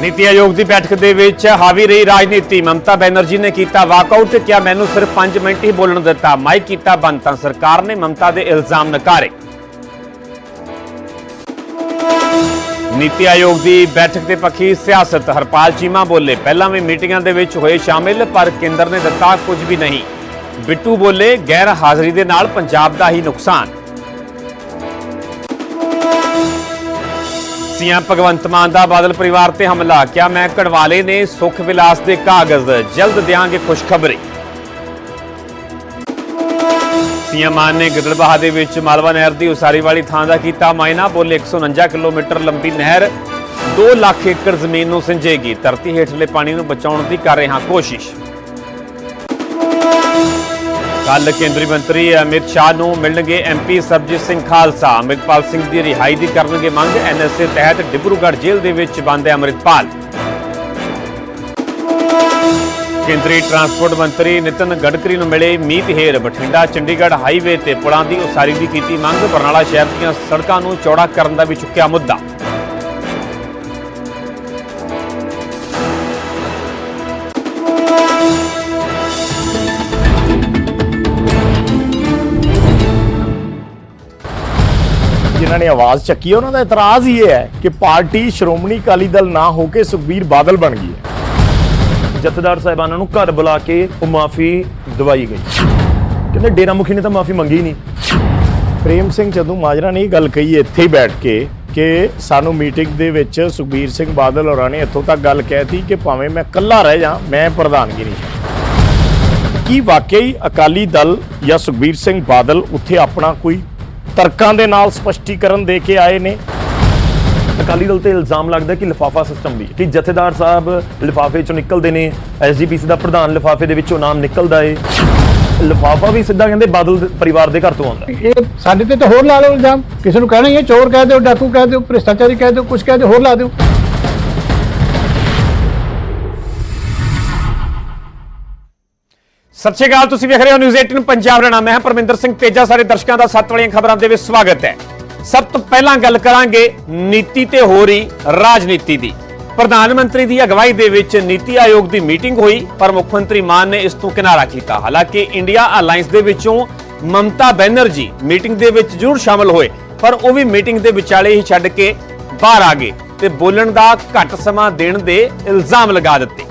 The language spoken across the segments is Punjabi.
ਨੀਤੀ ਆਯੋਗ ਦੀ ਬੈਠਕ ਦੇ ਵਿੱਚ ਹਾਵੀ ਰਹੀ ਰਾਜਨੀਤੀ। ਮਮਤਾ ਬੈਨਰਜੀ ਨੇ ਕੀਤਾ ਵਾਕਆਊਟ, ਕਿਹਾ ਮੈਨੂੰ ਸਿਰਫ 5 ਮਿੰਟ ਹੀ ਬੋਲਣ ਦਿੱਤਾ। ਮਾਈਕ ਕੀਤਾ ਬੰਦ, ਤਾਂ ਸਰਕਾਰ ਨੇ ਮਮਤਾ ਦੇ ਇਲਜ਼ਾਮ ਨਕਾਰੇ। ਨੀਤੀ ਆਯੋਗ ਦੀ ਬੈਠਕ ਦੇ ਪੱਖੀ ਸਿਆਸਤ, ਹਰਪਾਲ ਚੀਮਾ ਬੋਲੇ, ਪਹਿਲਾਂ ਵੀ ਮੀਟਿੰਗਾਂ ਦੇ ਵਿੱਚ ਹੋਏ ਸ਼ਾਮਿਲ, ਪਰ ਕੇਂਦਰ ਨੇ ਦਿੱਤਾ ਕੁਝ ਵੀ ਨਹੀਂ। ਬਿੱਟੂ ਬੋਲੇ, ਗੈਰ ਹਾਜ਼ਰੀ ਦੇ ਨਾਲ ਪੰਜਾਬ ਦਾ ਹੀ ਨੁਕਸਾਨ। ਸੀਐਮ ਭਗਵੰਤ ਮਾਨ ਦਾ ਬਾਦਲ ਪਰਿਵਾਰ ਤੇ ਹਮਲਾ ਕਿਆ ਮੈਂ ਕਢਵਾਲੇ ਨੇ ਸੁਖ ਵਿਲਾਸ ਦੇ ਕਾਗਜ਼, ਜਲਦ ਦਿਆਂਗੇ ਖੁਸ਼ਖਬਰੀ। ਸੀਐਮ ਮਾਨ ਨੇ ਗਿੱਦੜਬਾਹਾ ਦੇ ਵਿੱਚ ਮਾਲਵਾ ਨਹਿਰ ਦੀ ਉਸਾਰੀ ਵਾਲੀ ਥਾਂ ਦਾ ਕੀਤਾ ਮਾਇਨਾ, ਬੋਲੇ 149 ਕਿਲੋਮੀਟਰ ਲੰਬੀ ਨਹਿਰ 2 ਲੱਖ ਏਕੜ ਜ਼ਮੀਨ ਨੂੰ ਸਿੰਜੇਗੀ। ਧਰਤੀ ਹੇਠਲੇ ਪਾਣੀ ਨੂੰ ਬਚਾਉਣ ਦੀ ਕਰ ਰਹੇ ਹਾਂ ਕੋਸ਼ਿਸ਼। ਕੱਲ ਕੇਂਦਰੀ ਮੰਤਰੀ ਅਮਿਤ ਸ਼ਾਹ ਨੂੰ ਮਿਲਣਗੇ ਐਮਪੀ ਸਰਬਜੀਤ ਸਿੰਘ ਖਾਲਸਾ। ਅਮਰਿਤਪਾਲ ਸਿੰਘ ਦੀ ਰਿਹਾਈ ਦੀ ਕਰਨਗੇ ਮੰਗ, ਐਨਐਸਏ ਤਹਿਤ ਡਿਬਰੂਗੜ੍ਹ ਜੇਲ੍ਹ ਦੇ ਵਿੱਚ ਬੰਦ ਹੈ ਅਮਰਿਤਪਾਲ। ਕੇਂਦਰੀ ਟਰਾਂਸਪੋਰਟ ਮੰਤਰੀ ਨਿਤਨ ਗਡਕਰੀ ਨੂੰ ਮਿਲੇ ਮੀਤ ਹੇਰ। ਬਠਿੰਡਾ, ਚੰਡੀਗੜ੍ਹ ਹਾਈਵੇ ਤੇ ਪੁਲਾਂ ਦੀ ਉਸਾਰੀ ਦੀ ਕੀਤੀ ਮੰਗ। ਬਰਨਾਲਾ ਸ਼ਹਿਰ ਦੀਆਂ ਸੜਕਾਂ ਨੂੰ ਚੌੜਾ ਕਰਨ ਦਾ ਵੀ ਚੁੱਕਿਆ ਮੁੱਦਾ। ਜਿਨ੍ਹਾਂ ਨੇ ਆਵਾਜ਼ ਚੱਕੀ ਹੈ, ਉਹਨਾਂ ਦਾ ਇਤਰਾਜ਼ ਹੀ ਇਹ ਹੈ ਕਿ ਪਾਰਟੀ ਸ਼੍ਰੋਮਣੀ ਅਕਾਲੀ ਦਲ ਨਾ ਹੋ ਕੇ ਸੁਖਬੀਰ ਬਾਦਲ ਬਣ ਗਈ ਹੈ। ਜਥੇਦਾਰ ਸਾਹਿਬਾਨਾਂ ਨੂੰ ਘਰ ਬੁਲਾ ਕੇ ਉਹ ਮਾਫੀ ਦਵਾਈ ਗਈ। ਕਹਿੰਦੇ ਡੇਰਾ ਮੁਖੀ ਨੇ ਤਾਂ ਮਾਫੀ ਮੰਗੀ ਹੀ ਨਹੀਂ। ਪ੍ਰੇਮ ਸਿੰਘ ਚੰਦੂ ਮਾਜਰਾ ਨੇ ਇਹ ਗੱਲ ਕਹੀ ਇੱਥੇ ਹੀ ਬੈਠ ਕੇ ਕਿ ਸਾਨੂੰ ਮੀਟਿੰਗ ਦੇ ਵਿੱਚ ਸੁਖਬੀਰ ਸਿੰਘ ਬਾਦਲ ਹੋਰਾਂ ਨੇ ਇੱਥੋਂ ਤੱਕ ਗੱਲ ਕਹਿਤੀ ਕਿ ਭਾਵੇਂ ਮੈਂ ਇਕੱਲਾ ਰਹਿ ਜਾ, ਮੈਂ ਪ੍ਰਧਾਨਗੀ ਨਹੀਂ। ਕੀ ਵਾਕਈ ਅਕਾਲੀ ਦਲ ਜਾਂ ਸੁਖਬੀਰ ਸਿੰਘ ਬਾਦਲ ਉੱਥੇ ਆਪਣਾ ਕੋਈ ਤਰਕਾਂ ਦੇ ਨਾਲ ਸਪਸ਼ਟੀਕਰਨ ਦੇ ਕੇ ਆਏ ਨੇ। ਅਕਾਲੀ ਦਲ ਤੇ ਇਲਜ਼ਾਮ ਲੱਗਦਾ ਕਿ ਲਿਫਾਫਾ ਸਿਸਟਮ ਵੀ ਹੈ। ਕਿ ਜਥੇਦਾਰ ਸਾਹਿਬ ਲਿਫਾਫੇ ਚੋਂ ਨਿਕਲਦੇ ਨੇ ਐਸਜੀਪੀਸੀ ਦਾ ਪ੍ਰਧਾਨ ਲਿਫਾਫੇ ਦੇ ਵਿੱਚੋਂ ਨਾਮ ਨਿਕਲਦਾ ਏ। ਲਿਫਾਫਾ ਵੀ ਸਿੱਧਾ ਕਹਿੰਦੇ ਬਾਦਲ ਪਰਿਵਾਰ ਦੇ ਘਰ ਤੋਂ ਆਉਂਦਾ। ਇਹ ਸਾਡੇ ਤੇ ਤਾਂ ਹੋਰ ਲਾ ਲਓ ਇਲਜ਼ਾਮ। ਕਿਸੇ ਨੂੰ ਕਹਿਣਾ ਹੀ ਹੈ ਚੋਰ ਕਹਿ ਦਿਓ ਡਾਕੂ ਕਹਿ ਦਿਓ ਭ੍ਰਿਸ਼ਟਾਚਾਰੀ ਕਹਿ ਦਿਓ ਕੁਝ ਕਹਿ ਦਿਓ ਹੋਰ ਲਾ ਦਿਓ। ਸਤਿ ਸ਼੍ਰੀ ਅਕਾਲ, ਤੁਸੀਂ ਵੇਖ ਰਹੇ ਹੋ ਨਿਊਜ਼ 18 ਪੰਜਾਬ ਰਣਾ। ਮੈਂ ਹਾਂ ਪਰਮਿੰਦਰ ਸਿੰਘ ਤੇਜਾ, ਸਾਰੇ ਦਰਸ਼ਕਾਂ ਦਾ ਸੱਤ ਵਾਲੀਆਂ ਖਬਰਾਂ ਦੇ ਵਿੱਚ ਸਵਾਗਤ ਹੈ। ਸਭ ਤੋਂ ਪਹਿਲਾਂ ਗੱਲ ਕਰਾਂਗੇ ਨੀਤੀ ਤੇ ਹੋ ਰਹੀ ਰਾਜਨੀਤੀ ਦੀ। ਪ੍ਰਧਾਨ ਮੰਤਰੀ ਦੀ ਅਗਵਾਈ ਦੇ ਵਿੱਚ ਨੀਤੀ ਆਯੋਗ ਦੀ ਮੀਟਿੰਗ ਹੋਈ, ਪਰ ਮੁੱਖ ਮੰਤਰੀ ਮਾਨ ਨੇ ਇਸ ਤੋਂ ਕਿਨਾਰਾ ਕੀਤਾ। ਹਾਲਾਂਕਿ ਇੰਡੀਆ ਅਲਾਈਅੰਸ ਦੇ ਵਿੱਚੋਂ ਮਮਤਾ ਬੈਨਰਜੀ ਮੀਟਿੰਗ ਦੇ ਵਿੱਚ ਜ਼ਰੂਰ ਸ਼ਾਮਲ ਹੋਏ, ਪਰ ਉਹ ਵੀ ਮੀਟਿੰਗ ਦੇ ਵਿਚਾਲੇ ਹੀ ਛੱਡ ਕੇ ਬਾਹਰ ਆ ਗਏ ਤੇ ਬੋਲਣ ਦਾ ਘੱਟ ਸਮਾਂ ਦੇਣ ਦੇ ਇਲਜ਼ਾਮ ਲਗਾ ਦਿੱਤੇ।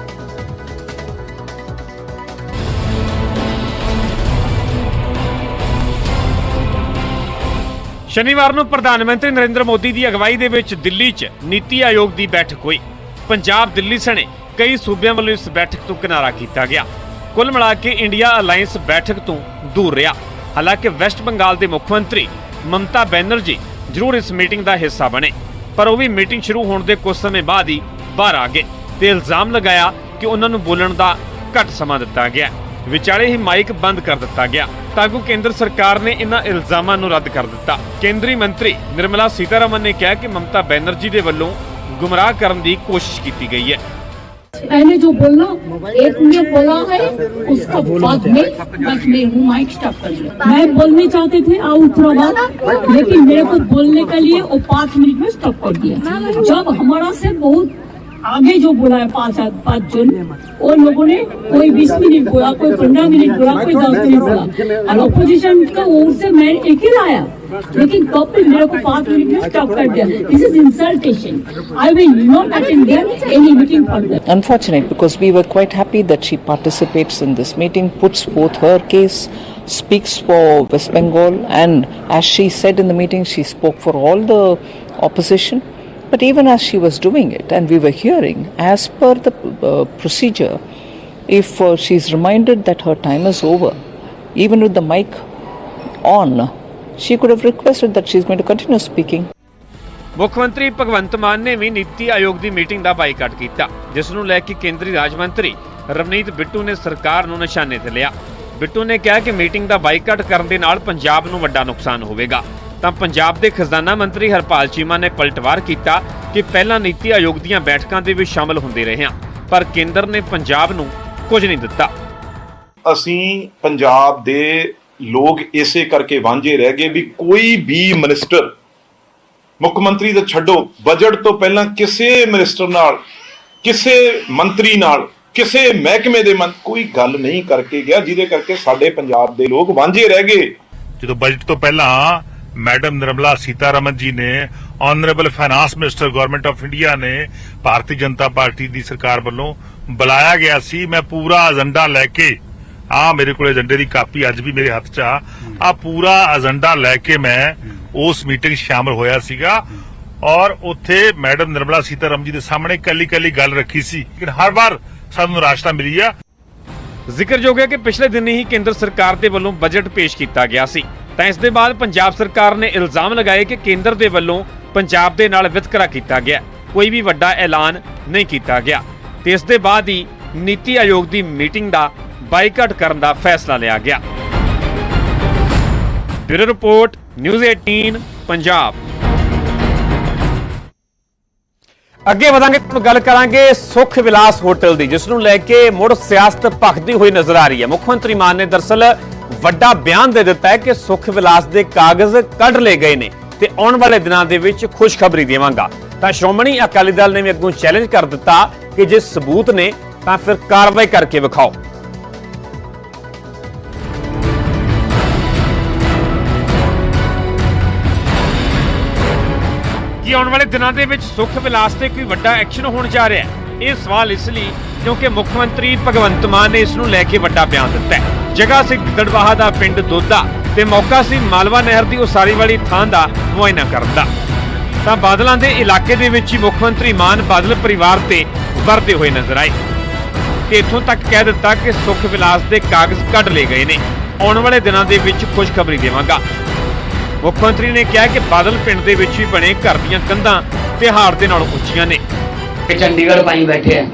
ਸ਼ਨੀਵਾਰ ਨੂੰ ਪ੍ਰਧਾਨ ਮੰਤਰੀ ਨਰਿੰਦਰ ਮੋਦੀ ਦੀ ਅਗਵਾਈ ਦੇ ਵਿੱਚ ਦਿੱਲੀ 'ਚ ਨੀਤੀ ਆਯੋਗ ਦੀ ਬੈਠਕ ਹੋਈ। ਪੰਜਾਬ ਦਿੱਲੀ ਸਣੇ ਕਈ ਸੂਬਿਆਂ ਵੱਲੋਂ ਇਸ ਬੈਠਕ ਤੋਂ ਕਿਨਾਰਾ ਕੀਤਾ ਗਿਆ। ਕੁੱਲ ਮਿਲਾ ਕੇ ਇੰਡੀਆ ਅਲਾਈਅੰਸ ਬੈਠਕ ਤੋਂ ਦੂਰ ਰਿਹਾ। ਹਾਲਾਂਕਿ ਵੈਸਟ ਬੰਗਾਲ ਦੇ ਮੁੱਖ ਮੰਤਰੀ ਮਮਤਾ ਬੈਨਰਜੀ ਜ਼ਰੂਰ ਇਸ ਮੀਟਿੰਗ ਦਾ ਹਿੱਸਾ ਬਣੇ, ਪਰ ਉਹ ਵੀ ਮੀਟਿੰਗ ਸ਼ੁਰੂ ਹੋਣ ਦੇ ਕੁਝ ਸਮੇਂ ਬਾਅਦ ਹੀ ਬਾਹਰ ਆ ਗਏ ਤੇ ਇਲਜ਼ਾਮ ਲਗਾਇਆ ਕਿ ਉਹਨਾਂ ਨੂੰ ਬੋਲਣ ਦਾ ਘੱਟ ਸਮਾਂ ਦਿੱਤਾ ਗਿਆ। ਵਿਚਾਲੇ ਹੀ ਮਾਈਕ ਬੰਦ ਕਰ ਦਿੱਤਾ ਗਿਆ। ਤਾਂ ਕਿ ਕੇਂਦਰ ਸਰਕਾਰ ਨੇ ਇਹਨਾਂ ਇਲਜ਼ਾਮਾਂ ਨੂੰ ਰੱਦ ਕਰ ਦਿੱਤਾ ਕੇਂਦਰੀ ਮੰਤਰੀ ਨਿਰਮਲਾ ਸੀਤਾਰਮਨ ਨੇ ਕਿਹਾ ਕਿ ਮਮਤਾ ਬੈਨਰਜੀ ਦੇ ਵੱਲੋਂ ਗੁੰਮਰਾਹ ਕਰਨ ਦੀ ਕੋਸ਼ਿਸ਼ ਕੀਤੀ ਗਈ ਹੈ मैंने जो बोला एक ने बोला है उसका बाद में बस मैं हूँ माइक स्टॉप कर लिया मैं बोलने चाहते थे आउट लेकिन मेरे को बोलने के लिए वो पाँच मिनट में स्टॉप कर दिया जब हमारा से बहुत आगे जो बोला है पाँच पाँच जन वो लोगों ने कोई बीस मिनट बोला कोई पंद्रह मिनट बोला कोई दस मिनट बोला और अपोजिशन का ओर से मैं एक ही लाया लेकिन कब भी मेरे को पाँच मिनट में स्टॉप कर दिया this is insultation I will not attend any meeting further unfortunate because we were quite happy that she participates in this meeting, puts forth her case, speaks for West Bengal, and as she said in the meeting, she spoke for all the opposition. But even as she was doing it, and we were hearing, as per the uh, procedure, if uh, she's reminded that her time is over, even with the mic on, she could have requested that she's going to continue speaking. ਮੁੱਖ ਮੰਤਰੀ ਭਗਵੰਤ ਮਾਨ ਨੇ ਵੀ ਨੀਤੀ ਆਯੋਗ ਦੀ ਮੀਟਿੰਗ ਦਾ ਬਾਈਕਾਟ ਕੀਤਾ ਜਿਸ ਨੂੰ ਲੈ ਕੇ ਕੇਂਦਰੀ ਰਾਜ ਮੰਤਰੀ ਰਵਨੀਤ ਬਿੱਟੂ ਨੇ ਸਰਕਾਰ ਨੂੰ ਨਿਸ਼ਾਨੇ ਤੇ ਲਿਆ ਬਿੱਟੂ ਨੇ ਕਿਹਾ ਕਿ ਮੀਟਿੰਗ ਦਾ ਬਾਈਕਾਟ ਕਰਨ ਦੇ ਨਾਲ ਪੰਜਾਬ ਨੂੰ ਵੱਡਾ ਨੁਕਸਾਨ ਹੋਵੇਗਾ ਤਾਂ ਪੰਜਾਬ ਦੇ ਖਜ਼ਾਨਾ ਮੰਤਰੀ ਹਰਪਾਲ ਚੀਮਾ ਨੇ ਪਲਟਵਾਰ ਕੀਤਾ ਕਿ ਪਹਿਲਾਂ ਨੀਤੀ ਆਯੋਗ ਦੀਆਂ ਬੈਠਕਾਂ ਦੇ ਵਿੱਚ ਸ਼ਾਮਲ ਹੁੰਦੇ ਰਹੇ ਹਾਂ ਪਰ ਕੇਂਦਰ ਨੇ ਪੰਜਾਬ ਨੂੰ ਕੁਝ ਨਹੀਂ ਦਿੱਤਾ। ਅਸੀਂ ਪੰਜਾਬ ਦੇ ਲੋਕ ਇਸੇ ਕਰਕੇ ਵਾਂਝੇ ਰਹਿ ਗਏ ਵੀ ਕੋਈ ਵੀ ਮਿਨਿਸਟਰ ਮੁੱਖ ਮੰਤਰੀ ਦਾ ਛੱਡੋ ਬਜਟ ਤੋਂ ਪਹਿਲਾਂ ਕਿਸੇ ਮਿਨਿਸਟਰ ਨਾਲ ਕਿਸੇ ਮੰਤਰੀ ਨਾਲ ਕਿਸੇ ਮਹਿਕਮੇ ਦੇ ਮੰ ਕੋਈ ਗੱਲ ਨਹੀਂ ਕਰਕੇ ਗਿਆ ਜਿਹਦੇ ਕਰਕੇ ਸਾਡੇ ਪੰਜਾਬ ਦੇ ਲੋਕ ਵਾਂਝੇ ਰਹਿ ਗਏ। ਜਦੋਂ ਬਜਟ ਤੋਂ ਪਹਿਲਾਂ ਮੈਡਮ ਨਿਰਮਲਾ ਸੀਤਾਰਮਨ ਜੀ ਨੇ honourable finance minister government of India ਨੇ ਭਾਰਤੀ ਜਨਤਾ ਪਾਰਟੀ ਦੀ ਸਰਕਾਰ ਵੱਲੋਂ ਬੁਲਾਇਆ ਗਿਆ ਸੀ। ਮੈਂ ਪੂਰਾ ਏਜੰਡਾ ਲੈ ਕੇ ਆ ਮੇਰੇ ਕੋਲ ਏਜੰਡੇ ਦੀ ਕਾਪੀ ਅੱਜ ਵੀ ਮੇਰੇ ਹੱਥ 'ਚ ਆ। ਆ ਪੂਰਾ ਏਜੰਡਾ ਲੈ ਕੇ ਮੈਂ ਉਸ ਮੀਟਿੰਗ 'ਚ ਸ਼ਾਮਲ ਹੋਇਆ ਸੀਗਾ ਔਰ ਉੱਥੇ ਮੈਡਮ ਨਿਰਮਲਾ ਸੀਤਾਰਮਨ ਜੀ ਦੇ ਸਾਹਮਣੇ ਕੱਲੀ ਕੱਲੀ ਗੱਲ ਰੱਖੀ ਸੀ। ਲੇਕਿਨ ਹਰ ਵਾਰ ਸਾਨੂੰ ਨਿਰਾਸ਼ਤਾ ਮਿਲੀ ਆ। ਜ਼ਿਕਰਯੋਗ ਹੈ ਕਿ ਪਿਛਲੇ ਦਿਨੀ ਹੀ ਕੇਂਦਰ ਸਰਕਾਰ ਦੇ ਵੱਲੋਂ ਬਜਟ ਪੇਸ਼ ਕੀਤਾ ਗਿਆ ਸੀ। ਤਾਂ ਇਸ ਦੇ ਬਾਅਦ ਪੰਜਾਬ ਸਰਕਾਰ ਨੇ ਇਲਜ਼ਾਮ ਲਗਾਏ ਕਿ ਕੇਂਦਰ ਦੇ ਵੱਲੋਂ ਪੰਜਾਬ ਦੇ ਨਾਲ ਵਿਤਕਰਾ ਕੀਤਾ ਗਿਆ। ਕੋਈ ਵੀ ਵੱਡਾ ਐਲਾਨ ਨਹੀਂ ਕੀਤਾ ਗਿਆ। ਤੇ ਇਸ ਦੇ ਬਾਅਦ ਹੀ ਨੀਤੀ ਆਯੋਗ ਦੀ ਮੀਟਿੰਗ ਦਾ ਬਾਈਕਾਟ ਕਰਨ ਦਾ ਫੈਸਲਾ ਲਿਆ ਗਿਆ। Bureau report, news 18 Punjab. ਅੱਗੇ ਵਧਾਂਗੇ, ਤੁਹਾਨੂੰ ਗੱਲ ਕਰਾਂਗੇ ਸੁਖ ਵਿਲਾਸ ਹੋਟਲ ਦੀ, ਜਿਸ ਨੂੰ ਲੈ ਕੇ ਮੁੜ ਸਿਆਸਤ ਭਖਦੀ ਹੋਈ ਨਜ਼ਰ ਆ ਰਹੀ ਹੈ। ਮੁੱਖ ਮੰਤਰੀ ਮਾਨ ਨੇ ਦਰਸਲ ਵੱਡਾ ਬਿਆਨ ਦੇ ਦਿੱਤਾ ਹੈ ਕਿ ਸੁਖ ਵਿਲਾਸ ਦੇ ਕਾਗਜ਼ ਕੱਢ ਲਏ ਗਏ ਨੇ ਤੇ ਆਉਣ ਵਾਲੇ ਦਿਨਾਂ ਦੇ ਵਿੱਚ ਖੁਸ਼ਖਬਰੀ ਦੇਵਾਂਗਾ। ਤਾਂ ਸ਼੍ਰੋਮਣੀ ਅਕਾਲੀ ਦਲ ਨੇ ਵੀ ਅੱਗੋਂ ਚੈਲੰਜ ਕਰ ਦਿੱਤਾ ਕਿ ਜੇ ਸਬੂਤ ਨੇ ਤਾਂ ਫਿਰ ਕਾਰਵਾਈ ਕਰਕੇ ਵਿਖਾਓ। ਕੀ ਆਉਣ ਵਾਲੇ ਦਿਨਾਂ ਦੇ ਵਿੱਚ ਸੁਖ ਵਿਲਾਸ ਤੇ ਕੋਈ ਵੱਡਾ ਐਕਸ਼ਨ ਹੋਣ ਜਾ ਰਿਹਾ ਹੈ, ਇਹ ਸਵਾਲ ਇਸ ਲਈ ਕਿਉਂਕਿ ਮੁੱਖ ਮੰਤਰੀ ਭਗਵੰਤ ਮਾਨ ਨੇ ਇਸ ਨੂੰ ਲੈ ਕੇ ਵੱਡਾ ਬਿਆਨ ਦਿੱਤਾ ਹੈ। ਜਗ੍ਹਾ ਸੀ ਗਿੱਦੜਬਾਹਾ ਦਾ ਪਿੰਡ ਦੋਦਾ ਤੇ ਮੌਕਾ ਸੀ ਮਾਲਵਾ ਨਹਿਰ ਦੀ ਉਸਾਰੀ ਵਾਲੀ ਥਾਂ ਦਾ ਮੁਆਇਨਾ ਕਰਨ ਦਾ। ਤਾਂ ਬਾਦਲਾਂ ਦੇ ਇਲਾਕੇ ਦੇ ਵਿੱਚ ਹੀ ਮੁੱਖ ਮੰਤਰੀ ਮਾਨ ਬਾਦਲ ਪਰਿਵਾਰ ਤੇ ਵਰਦੇ ਹੋਏ ਨਜ਼ਰ ਆਏ ਤੇ ਇੱਥੋਂ ਤੱਕ ਕਹਿ ਦਿੱਤਾ ਕਿ ਸੁਖ ਵਿਲਾਸ ਦੇ ਕਾਗਜ਼ ਕੱਢ ਲਏ ਗਏ ਨੇ। ਆਉਣ ਵਾਲੇ ਦਿਨਾਂ ਦੇ ਵਿੱਚ ਖੁਸ਼ਖਬਰੀ ਦੇਵਾਂਗਾ। ਮੁੱਖ ਮੰਤਰੀ ਨੇ ਕਿਹਾ ਕਿ ਬਾਦਲ ਪਿੰਡ ਦੇ ਵਿੱਚ ਵੀ ਬਣੇ ਘਰ ਦੀਆਂ ਕੰਧਾਂ ਤਿਹਾੜ ਦੇ ਨਾਲ ਉੱਚੀਆਂ ਨੇ। ਚੰਡੀਗੜ੍ਹ ਪਾਈ ਬੈਠੇ ਆ।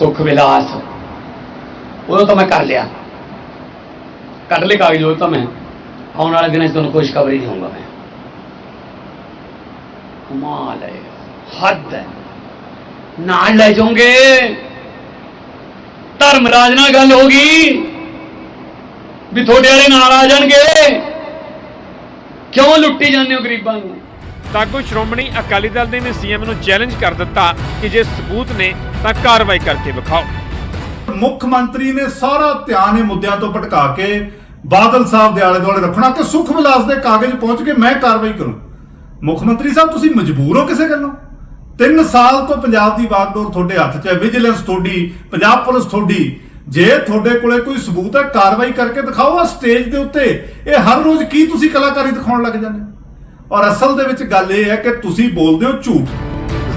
ਸੁਖ ਵਿਲਾਸ ਉਦੋਂ ਤਾਂ ਮੈਂ ਕਰ ਲਿਆ ਕੱਢ ਲੈ ਕਾਗਜ਼ ਉਹ ਤਾਂ ਮੈਂ ਆਉਣ ਵਾਲੇ ਦਿਨਾਂ 'ਚ ਤੁਹਾਨੂੰ ਖੁਸ਼ਖਬਰੀ ਦੇਵਾਂਗਾ ਮੈਂ ਕਮਾਲ ਹੈ ਹੱਦ ਹੈ ਨਾਲ ਲੈ ਜਾਓਗੇ ਧਰਮਰਾਜ ਨਾਲ ਗੱਲ ਹੋ ਗਈ ਵੀ ਤੁਹਾਡੇ ਵਾਲੇ ਨਾਲ ਆ ਜਾਣਗੇ ਕਿਉਂ ਲੁੱਟੀ ਜਾਂਦੇ ਹੋ ਗਰੀਬਾਂ ਨੂੰ ਤਾਂ ਕੋਈ ਸ਼੍ਰੋਮਣੀ ਅਕਾਲੀ ਦਲ ਨੇ ਵੀ ਸੀਐਮ ਨੂੰ ਚੈਲੰਜ ਕਰ ਦਿੱਤਾ ਕਿ ਜੇ ਸਬੂਤ ਨੇ ਤਾਂ ਕਾਰਵਾਈ ਕਰਕੇ ਵਿਖਾਓ। ਮੁੱਖ ਮੰਤਰੀ ਨੇ ਸਾਰਾ ਧਿਆਨ ਇਹ ਮੁੱਦਿਆਂ ਤੋਂ ਭਟਕਾ ਕੇ ਬਾਦਲ ਸਾਹਿਬ ਦੇ ਆਲੇ ਦੁਆਲੇ ਰੱਖਣਾ ਕਿ ਸੁਖ ਵਿਲਾਸ ਦੇ ਕਾਗਜ਼ ਪਹੁੰਚ ਕੇ ਮੈਂ ਕਾਰਵਾਈ ਕਰੂੰ। ਮੁੱਖ ਮੰਤਰੀ ਸਾਹਿਬ, ਤੁਸੀਂ ਮਜਬੂਰ ਹੋ ਕਿਸੇ ਗੱਲੋਂ? 3 ਸਾਲ ਤੋਂ ਪੰਜਾਬ ਦੀ ਵਾਗਡੋਰ ਤੁਹਾਡੇ ਹੱਥ 'ਚ ਹੈ ਵਿਜੀਲੈਂਸ ਤੁਹਾਡੀ, ਪੰਜਾਬ ਪੁਲਿਸ ਤੁਹਾਡੀ। ਜੇ ਤੁਹਾਡੇ ਕੋਲੇ ਕੋਈ ਸਬੂਤ ਹੈ, ਕਾਰਵਾਈ ਕਰਕੇ ਦਿਖਾਓ ਆ ਸਟੇਜ ਦੇ ਉੱਤੇ। ਇਹ ਹਰ ਰੋਜ਼ ਕੀ ਤੁਸੀਂ ਕਲਾਕਾਰੀ ਦਿਖਾਉਣ ਲੱਗ ਜਾਂਦੇ ਹੋ? ਔਰ ਅਸਲ ਦੇ ਵਿੱਚ ਗੱਲ ਇਹ ਹੈ ਕਿ ਤੁਸੀਂ ਬੋਲਦੇ ਹੋ ਝੂਠ।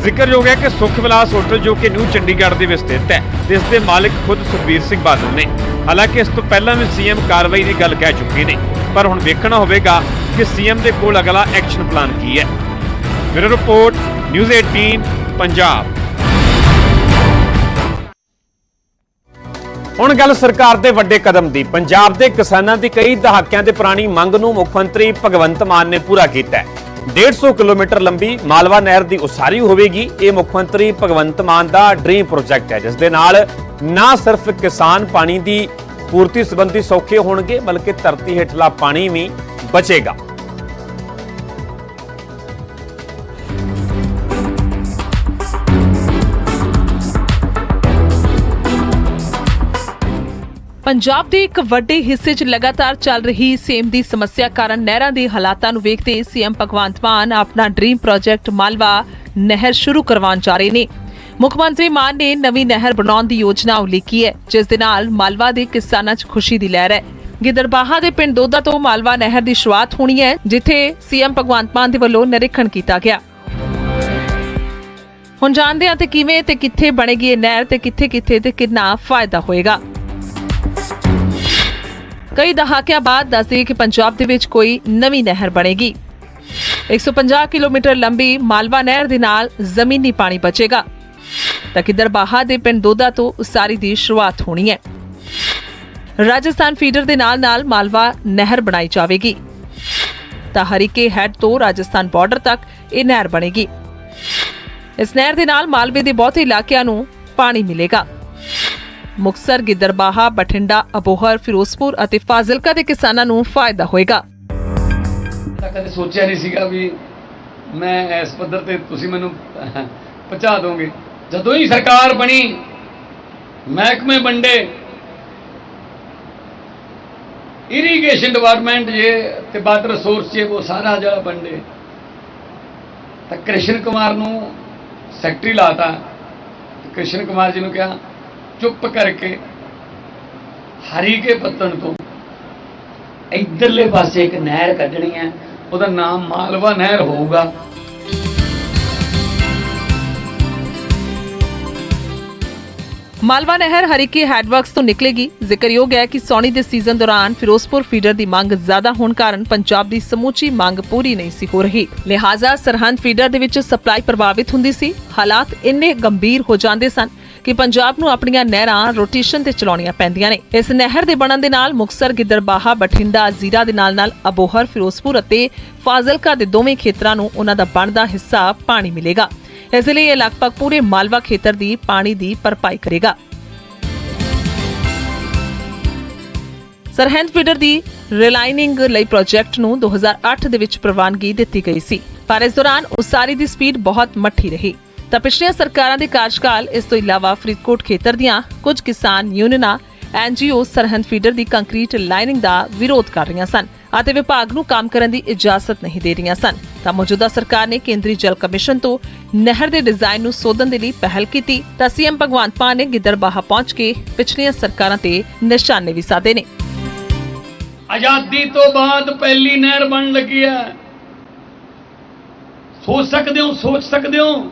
ਜ਼ਿਕਰਯੋਗ ਹੈ ਕਿ ਸੁਖ ਵਿਲਾਸ ਹੋਟਲ ਜੋ ਕਿ ਨਿਊ ਚੰਡੀਗੜ੍ਹ ਦੇ ਵਿੱਚ ਸਥਿਤ ਹੈ ਤੇ ਇਸ ਦੇ ਮਾਲਕ ਖੁਦ ਸੁਖਬੀਰ ਸਿੰਘ ਬਾਦਲ ਨੇ। ਹਾਲਾਂਕਿ ਇਸ ਤੋਂ ਪਹਿਲਾਂ ਵੀ ਸੀਐਮ ਕਾਰਵਾਈ ਦੀ ਗੱਲ ਕਹਿ ਚੁੱਕੇ ਨੇ, ਪਰ ਹੁਣ ਵੇਖਣਾ ਹੋਵੇਗਾ ਕਿ ਸੀਐਮ ਦੇ ਕੋਲ ਅਗਲਾ ਐਕਸ਼ਨ ਪਲਾਨ ਕੀ ਹੈ। Bureau report, news 18 Punjab. ਹੁਣ ਗੱਲ ਸਰਕਾਰ ਦੇ ਵੱਡੇ ਕਦਮ ਦੀ। ਪੰਜਾਬ ਦੇ ਕਿਸਾਨਾਂ ਦੀ ਕਈ ਦਹਾਕਿਆਂ ਦੇ ਪੁਰਾਣੀ ਮੰਗ ਨੂੰ ਮੁੱਖ ਮੰਤਰੀ ਭਗਵੰਤ ਮਾਨ ਨੇ ਪੂਰਾ ਕੀਤਾ ਹੈ। 150 ਕਿਲੋਮੀਟਰ ਲੰਬੀ ਮਾਲਵਾ ਨਹਿਰ ਦੀ ਉਸਾਰੀ ਹੋਵੇਗੀ। ਇਹ ਮੁੱਖ ਮੰਤਰੀ ਭਗਵੰਤ ਮਾਨ ਦਾ ਡ੍ਰੀਮ ਪ੍ਰੋਜੈਕਟ ਹੈ, ਜਿਸ ਦੇ ਨਾਲ ਨਾ ਸਿਰਫ ਕਿਸਾਨ ਪਾਣੀ ਦੀ ਪੂਰਤੀ ਸੰਬੰਧੀ ਸੌਖੇ ਹੋਣਗੇ, ਬਲਕਿ ਧਰਤੀ ਹੇਠਲਾ ਪਾਣੀ ਵੀ ਬਚੇਗਾ। ਪੰਜਾਬ ਦੇ ਇੱਕ ਵੱਡੇ ਹਿੱਸੇ 'ਚ ਲਗਾਤਾਰ ਚੱਲ ਰਹੀ ਸੇਮ ਦੀ ਸਮੱਸਿਆ ਕਾਰਨ ਨਹਿਰਾਂ ਦੇ ਹਾਲਾਤਾਂ ਨੂੰ ਵੇਖਦੇ ਸੀਐਮ ਭਗਵੰਤ ਮਾਨ ਆਪਣਾ ਡ੍ਰੀਮ ਪ੍ਰੋਜੈਕਟ ਮਾਲਵਾ ਨਹਿਰ ਸ਼ੁਰੂ ਕਰਵਾਉਣ ਜਾ ਰਹੇ ਨੇ। ਮੁੱਖ ਮੰਤਰੀ ਮਾਨ ਨੇ ਨਵੀਂ ਨਹਿਰ ਬਣਾਉਣ ਦੀ ਯੋਜਨਾ ਉਲੀਕੀ ਹੈ, ਜਿਸ ਦੇ ਨਾਲ ਮਾਲਵਾ ਦੇ ਕਿਸਾਨਾਂ 'ਚ ਖੁਸ਼ੀ ਦੀ ਲਹਿਰ ਹੈ। ਗਿੱਦੜਬਾਹਾ ਦੇ ਪਿੰਡ ਦੋਦਾ ਤੋਂ ਮਾਲਵਾ ਨਹਿਰ ਦੀ ਸ਼ੁਰੂਆਤ ਹੋਣੀ ਹੈ, ਜਿੱਥੇ ਸੀਐਮ ਭਗਵੰਤ ਮਾਨ ਦੇ ਵੱਲੋਂ ਨਿਰੀਖਣ ਕੀਤਾ ਗਿਆ। ਹੁਣ ਜਾਣਦੇ ਹਾਂ ਤੇ ਕਿਵੇਂ ਤੇ ਕਿੱਥੇ ਬਣੇਗੀ ਇਹ ਨਹਿਰ ਤੇ ਕਿੱਥੇ-ਕਿੱਥੇ ਤੇ ਕਿੰਨਾ ਫਾਇਦਾ ਹੋਏਗਾ। ਕਈ ਦਹਾਕਿਆਂ ਬਾਅਦ ਦੱਸਦੀ ਕਿ ਪੰਜਾਬ ਦੇ ਵਿੱਚ ਕੋਈ ਨਵੀਂ ਨਹਿਰ ਬਣੇਗੀ। 150 ਕਿਲੋਮੀਟਰ ਲੰਬੀ ਮਾਲਵਾ ਨਹਿਰ ਦੇ ਨਾਲ ਜ਼ਮੀਨੀ ਪਾਣੀ ਬਚੇਗਾ। ਤਾਂ ਕਿਦਰਬਾਹਾ ਦੇ ਪਿੰਡ ਦੋਦਾ ਤੋਂ ਉਸਾਰੀ ਦੀ ਸ਼ੁਰੂਆਤ ਹੋਣੀ ਹੈ। ਰਾਜਸਥਾਨ ਫੀਡਰ ਦੇ ਨਾਲ-ਨਾਲ ਮਾਲਵਾ ਨਹਿਰ ਬਣਾਈ ਜਾਵੇਗੀ। ਤਾਂ ਹਰੀਕੇ ਹੈਡ ਤੋਂ ਰਾਜਸਥਾਨ ਬਾਰਡਰ ਤੱਕ ਇਹ ਨਹਿਰ ਬਣੇਗੀ। ਇਸ ਨਹਿਰ ਦੇ ਨਾਲ ਮਾਲਵੇ ਦੇ ਬਹੁਤੇ ਇਲਾਕਿਆਂ ਨੂੰ ਪਾਣੀ ਮਿਲੇਗਾ। ਮੁਕਸਰ ਗਿੱਦੜਬਾਹਾ, ਬਠਿੰਡਾ, ਅਬੋਹਰ, ਫਿਰੋਜ਼ਪੁਰ ਅਤੇ ਫਾਜ਼ਿਲਕਾ ਦੇ ਕਿਸਾਨਾਂ ਨੂੰ ਫਾਇਦਾ ਹੋਏਗਾ। ਤਾਂ ਕਦੇ ਸੋਚਿਆ ਨਹੀਂ ਸੀਗਾ ਵੀ ਮੈਂ ਇਸ ਪੱਧਰ ਤੇ ਤੁਸੀਂ ਮੈਨੂੰ ਪਹੁੰਚਾ ਦੋਗੇ। ਜਦੋਂ ਹੀ ਸਰਕਾਰ ਬਣੀ, ਮਹਿਕਮੇ ਵੰਡੇ ਇਰੀਗੇਸ਼ਨ ਡਿਪਾਰਟਮੈਂਟ ਜੇ ਤੇ ਵਾਟਰ ਰਿਸੋਰਸ ਜੇ, ਉਹ ਸਾਰਾ ਜਿਹੜਾ ਵੰਡੇ। ਤਾਂ ਕ੍ਰਿਸ਼ਨ ਕੁਮਾਰ ਨੂੰ ਸੈਕਟਰੀ ਲਾਤਾ। ਤੇ ਕ੍ਰਿਸ਼ਨ ਕੁਮਾਰ ਜੀ ਨੂੰ ਕਿਹਾ ਚੁੱਪ ਕਰਕੇ ਹਰੀ ਕੇ ਪੱਤਣ ਤੋਂ ਇਧਰਲੇ ਪਾਸੇ ਇੱਕ ਨਹਿਰ ਕੱਢਣੀ ਹੈ, ਉਹਦਾ ਨਾਮ ਮਾਲਵਾ ਨਹਿਰ ਹੋਊਗਾ। ਮਾਲਵਾ ਨਹਿਰ ਹਰੀਕੇ ਹੈਡਵਰਕਸ ਤੋਂ ਨਿਕਲੇਗੀ। ਜ਼ਿਕਰਯੋਗ ਹੈ ਕਿ ਸੌਣੀ ਦੇ ਸੀਜ਼ਨ ਦੌਰਾਨ ਫਿਰੋਜ਼ਪੁਰ ਫੀਡਰ ਦੀ ਮੰਗ ਜ਼ਿਆਦਾ ਹੋਣ ਕਾਰਨ ਪੰਜਾਬ ਦੀ ਸਮੂਚੀ ਮੰਗ ਪੂਰੀ ਨਹੀਂ ਸੀ ਹੋ ਰਹੀ। ਲਿਹਾਜ਼ਾ ਸਰਹੰਦ ਫੀਡਰ ਦੇ ਵਿੱਚ ਸਪਲਾਈ ਪ੍ਰਭਾਵਿਤ ਹੁੰਦੀ ਸੀ। ਹਾਲਾਤ ਇੰਨੇ ਗੰਭੀਰ ਹੋ ਜਾਂਦੇ ਸਨ ਕਿ ਪੰਜਾਬ ਨੂੰ ਆਪਣੀਆਂ ਨਹਿਰਾਂ ਰੋਟੇਸ਼ਨ ਤੇ ਚਲਾਉਣੀਆਂ ਪੈਂਦੀਆਂ ਨੇ। ਇਸ ਨਹਿਰ ਦੇ ਬਣਨ ਦੇ ਨਾਲ ਮੁਕਸਰ ਗਿੱਦੜਬਾਹਾ, ਬਠਿੰਡਾ, ਜ਼ੀਰਾ ਦੇ ਨਾਲ ਨਾਲ ਅਬੋਹਰ, ਫਿਰੋਜ਼ਪੁਰ ਅਤੇ ਫਾਜ਼ਿਲਕਾ ਦੇ ਦੋਵੇਂ ਖੇਤਰਾਂ ਨੂੰ ਉਹਨਾਂ ਦਾ ਬਣਦਾ ਹਿੱਸਾ ਪਾਣੀ ਮਿਲੇਗਾ। ਇਸ ਲਈ ਇਹ ਲਗਭਗ ਪੂਰੇ ਮਾਲਵਾ ਖੇਤਰ ਦੀ ਪਾਣੀ ਦੀ ਭਰਪਾਈ ਕਰੇਗਾ। ਸਰਹੰਦ ਫੀਡਰ ਦੀ ਰਿਲਾਈਨਿੰਗ ਲਈ ਪ੍ਰੋਜੈਕਟ ਨੂੰ 2008 ਦੇ ਵਿੱਚ ਪ੍ਰਵਾਨਗੀ ਦਿੱਤੀ ਗਈ ਸੀ। ਪਰ ਇਸ ਦੌਰਾਨ ਉਸਾਰੀ ਦੀ ਸਪੀਡ ਬਹੁਤ ਮੱਠੀ ਰਹੀ। ਤਾਂ ਪਿਛਲੀਆਂ ਸਰਕਾਰਾਂ ਦੇ ਕਾਰਜਕਾਲ ਇਸ ਤੋਂ ਇਲਾਵਾ ਫਰੀਦਕੋਟ ਖੇਤਰ ਦੀਆਂ ਕੁਝ ਕਿਸਾਨ ਯੂਨੀਅਨਾਂ, ਐਨਜੀਓ, ਸਰਹੰਦ ਫੀਡਰ ਦੀ ਕੰਕਰੀਟ ਲਾਈਨਿੰਗ ਦਾ ਵਿਰੋਧ ਕਰ ਰਹੀਆਂ ਸਨ ਅਤੇ ਵਿਭਾਗ ਨੂੰ ਕੰਮ ਕਰਨ ਦੀ ਇਜਾਜ਼ਤ ਨਹੀਂ ਦੇ ਰਹੀਆਂ ਸਨ। ਤਾਂ ਮੌਜੂਦਾ ਸਰਕਾਰ ਨੇ ਕੇਂਦਰੀ ਜਲ ਕਮਿਸ਼ਨ ਤੋਂ ਨਹਿਰ ਦੇ ਡਿਜ਼ਾਈਨ ਨੂੰ ਸੋਧਣ ਦੇ ਲਈ ਪਹਿਲ ਕੀਤੀ ਤਾਂ ਸੀਐਮ ਭਗਵੰਤ ਮਾਨ ਨੇ ਗਿੱਦੜਬਾਹਾ ਪਹੁੰਚ ਕੇ ਪਿਛਲੀਆਂ ਸਰਕਾਰਾਂ ਤੇ ਨਿਸ਼ਾਨੇ ਵੀ ਸਾਧੇ ਨੇ। ਆਜ਼ਾਦੀ ਤੋਂ ਬਾਅਦ ਪਹਿਲੀ ਨਹਿਰ ਬਣ ਲੱਗੀ ਹੈ। ਸੋਚ ਸਕਦੇ ਹੋ, ਸੋਚ ਸਕਦੇ ਹੋ?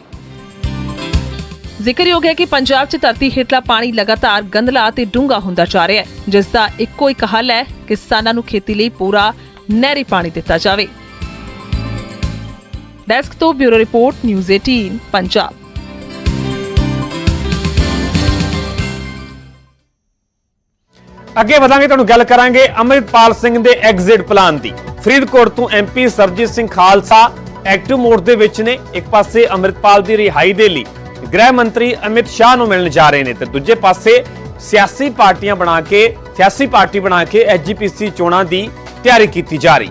ਜ਼ਿਕਰਯੋਗ ਹੈ ਕਿ ਪੰਜਾਬ 'ਚ ਧਰਤੀ ਹੇਠਲਾ ਪਾਣੀ ਲਗਾਤਾਰ ਗੰਦਲਾ ਤੇ ਡੂੰਘਾ ਹੁੰਦਾ ਜਾ ਰਿਹਾ ਹੈ। ਜਿਸ ਦਾ ਇੱਕੋ ਇੱਕ ਹੱਲ ਹੈ ਕਿਸਾਨਾਂ ਨੂੰ ਖੇਤੀ ਲਈ ਪੂਰਾ ਨਹਿਰੀ ਪਾਣੀ ਦਿੱਤਾ ਜਾਵੇ। ਡੈਸਕ ਤੋਂ ਬਿਊਰੋ ਰਿਪੋਰਟ, ਨਿਊਜ਼ 18 ਪੰਜਾਬ। ਅੱਗੇ ਵਧਾਂਗੇ, ਤੁਹਾਨੂੰ ਗੱਲ ਕਰਾਂਗੇ ਅੰਮ੍ਰਿਤਪਾਲ ਸਿੰਘ ਦੇ ਐਗਜ਼ਿਟ ਪਲਾਨ ਦੀ। ਫਰੀਦਕੋਟ ਤੋਂ MP Sarjit Singh Khalsa active mode ਦੇ ਵਿੱਚ ਨੇ। ਇੱਕ ਪਾਸੇ ਅੰਮ੍ਰਿਤਪਾਲ ਦੀ ਰਿਹਾਈ ਦੇ ਲਈ। ਗ੍ਰਹਿ ਮੰਤਰੀ ਅਮਿਤ ਸ਼ਾਹ ਨੂੰ ਮਿਲਣ ਜਾ ਰਹੇ ਨੇ ਤੇ ਦੂਜੇ ਪਾਸੇ ਸਿਆਸੀ ਪਾਰਟੀਆਂ ਬਣਾ ਕੇ, ਸਿਆਸੀ ਪਾਰਟੀ ਬਣਾ ਕੇ ਐਸਜੀਪੀਸੀ ਚੋਣਾਂ ਦੀ ਤਿਆਰੀ ਕੀਤੀ ਜਾ ਰਹੀ।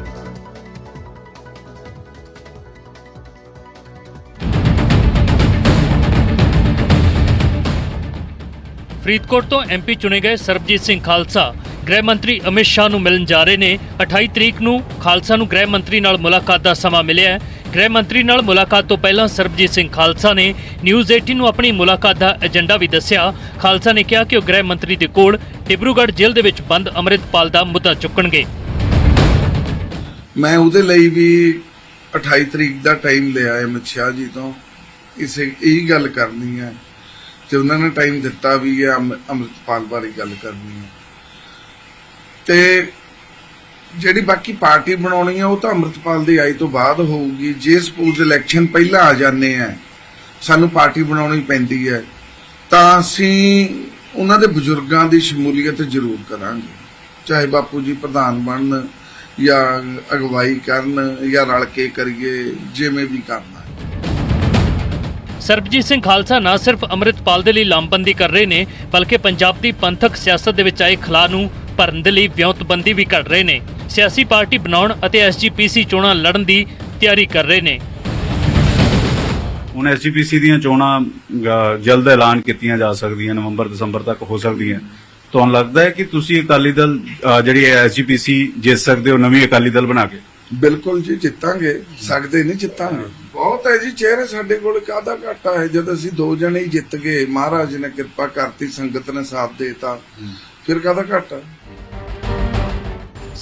ਫਰੀਦਕੋਟ ਤੋਂ ਐਮਪੀ ਚੁਣੇ ਗਏ ਸਰਬਜੀਤ ਸਿੰਘ ਖਾਲਸਾ ਗ੍ਰਹਿ ਮੰਤਰੀ ਅਮਿਤ ਸ਼ਾਹ ਨੂੰ ਮਿਲਣ ਜਾ ਰਹੇ ਨੇ। 28 ਤਰੀਕ ਨੂੰ ਖਾਲਸਾ ਨੂੰ ਗ੍ਰਹਿ ਮੰਤਰੀ ਨਾਲ ਮੁਲਾਕਾਤ ਦਾ ਸਮਾਂ ਮਿਲਿਆ ਹੈ। ਗ੍ਰਹਿ ਮੰਤਰੀ ਨਾਲ ਮੁਲਾਕਾਤ ਤੋਂ ਪਹਿਲਾਂ ਸਰਬਜੀਤ ਸਿੰਘ ਖਾਲਸਾ ਨੇ ਨਿਊਜ਼ 18 ਨੂੰ ਆਪਣੀ ਮੁਲਾਕਾਤ ਦਾ ਏਜੰਡਾ ਵੀ ਦੱਸਿਆ। ਖਾਲਸਾ ਨੇ ਕਿਹਾ ਕਿ ਉਹ ਗ੍ਰਹਿ ਮੰਤਰੀ ਦੇ ਕੋਲ ਡਿਬਰੂਗੜ੍ਹ ਜੇਲ੍ਹ ਦੇ ਵਿੱਚ ਬੰਦ ਅੰਮ੍ਰਿਤਪਾਲ ਦਾ ਮੁੱਦਾ ਚੁੱਕਣਗੇ। ਮੈਂ ਉਹਦੇ ਲਈ ਵੀ 28 ਤਰੀਕ ਦਾ ਟਾਈਮ ਲਿਆ ਹੈ ਅਮਿਤ ਜੀ ਤੋਂ। ਇਸੇ ਇਹੀ ਗੱਲ ਕਰਨੀ ਹੈ ਤੇ ਉਹਨਾਂ ਨੇ ਟਾਈਮ ਦਿੱਤਾ ਵੀ ਹੈ ਅੰਮ- ਬਾਰੇ ਗੱਲ ਕਰਨੀ ਹੈ। ਤੇ ਜਿਹੜੀ ਬਾਕੀ ਪਾਰਟੀ ਬਣਾਉਣੀ ਹੈ ਉਹ ਤਾਂ ਅੰਮ੍ਰਿਤਪਾਲ ਦੀ ਆਈ ਤੋਂ ਬਾਅਦ ਹੋਊਗੀ। ਜੇ ਸਪੋਜ਼ ਇਲੈਕਸ਼ਨ ਪਹਿਲਾਂ ਆ ਜਾਂਦੇ ਆ, ਸਾਨੂੰ ਪਾਰਟੀ ਬਣਾਉਣੀ ਪੈਂਦੀ ਹੈ ਤਾਂ ਅਸੀਂ ਉਹਨਾਂ ਦੇ ਬਜ਼ੁਰਗਾਂ ਦੀ ਸ਼ਮੂਲੀਅਤ ਜ਼ਰੂਰ ਕਰਾਂਗੇ। ਚਾਹੇ ਬਾਪੂ ਜੀ ਪ੍ਰਧਾਨ ਬਣਨ ਜਾਂ ਅਗਵਾਈ ਕਰਨ ਜਾਂ ਰਲ ਕੇ ਕਰੀਏ, ਜਿਵੇਂ ਵੀ ਕਰਨਾ। ਸਰਬਜੀਤ ਸਿੰਘ ਖਾਲਸਾ ਨਾ ਸਿਰਫ ਅੰਮ੍ਰਿਤਪਾਲ ਦੇ ਲਈ ਲਾਮਬੰਦੀ ਕਰ ਰਹੇ ਨੇ, ਬਲਕਿ ਪੰਜਾਬ ਦੀ ਪੰਥਕ ਸਿਆਸਤ ਦੇ ਵਿੱਚ ਆਏ ਖਲਾ ਨੂੰ ਭਰਨ ਦੇ ਲਈ ਵਿਉਂਤਬੰਦੀ ਵੀ ਕਰ ਰਹੇ ਨੇ। ਸਿਆਸੀ ਪਾਰਟੀ ਬਣਾਉਣ ਅਤੇ ਐਸਜੀਪੀਸੀ ਚੋਣਾਂ ਲੜਨ ਦੀ ਤਿਆਰੀ ਕਰ ਰਹੇ ਨੇ। ਹੁਣ ਐਸਜੀਪੀਸੀ ਦੀਆਂ ਚੋਣਾਂ ਜਲਦ ਐਲਾਨ ਕੀਤੀਆਂ ਜਾ ਸਕਦੀਆਂ ਨਵੰਬਰ ਦਸੰਬਰ ਤੱਕ ਹੋ ਸਕਦੀਆਂ। ਤੁਹਾਨੂੰ ਲੱਗਦਾ ਹੈ ਕਿ ਤੁਸੀਂ ਅਕਾਲੀ ਦਲ ਜਿਹੜੀ ਐਸਜੀਪੀਸੀ ਜਿੱਤ ਸਕਦੇ ਹੋ ਨਵੀਂ ਅਕਾਲੀ ਦਲ ਬਣਾ ਕੇ? ਬਿਲਕੁਲ ਜੀ ਜਿੱਤਾਂਗੇ। ਸਕਦੇ ਨਹੀਂ ਜਿੱਤਾਂਗੇ। ਬਹੁਤ ਹੈ ਜੀ ਚਿਹਰੇ ਸਾਡੇ ਕੋਲ ਕਾਹਦਾ ਘਾਟਾ ਹੈ? ਜਦ ਅਸੀਂ ਦੋ ਜਣੇ ਹੀ ਜਿੱਤ ਗਏ ਮਹਾਰਾਜ ਨੇ ਕਿਰਪਾ ਕਰਤੀ ਸੰਗਤ ਨੇ ਸਾਥ ਦੇਤਾ। ਫਿਰ ਕਾਹਦਾ ਘਾਟਾ?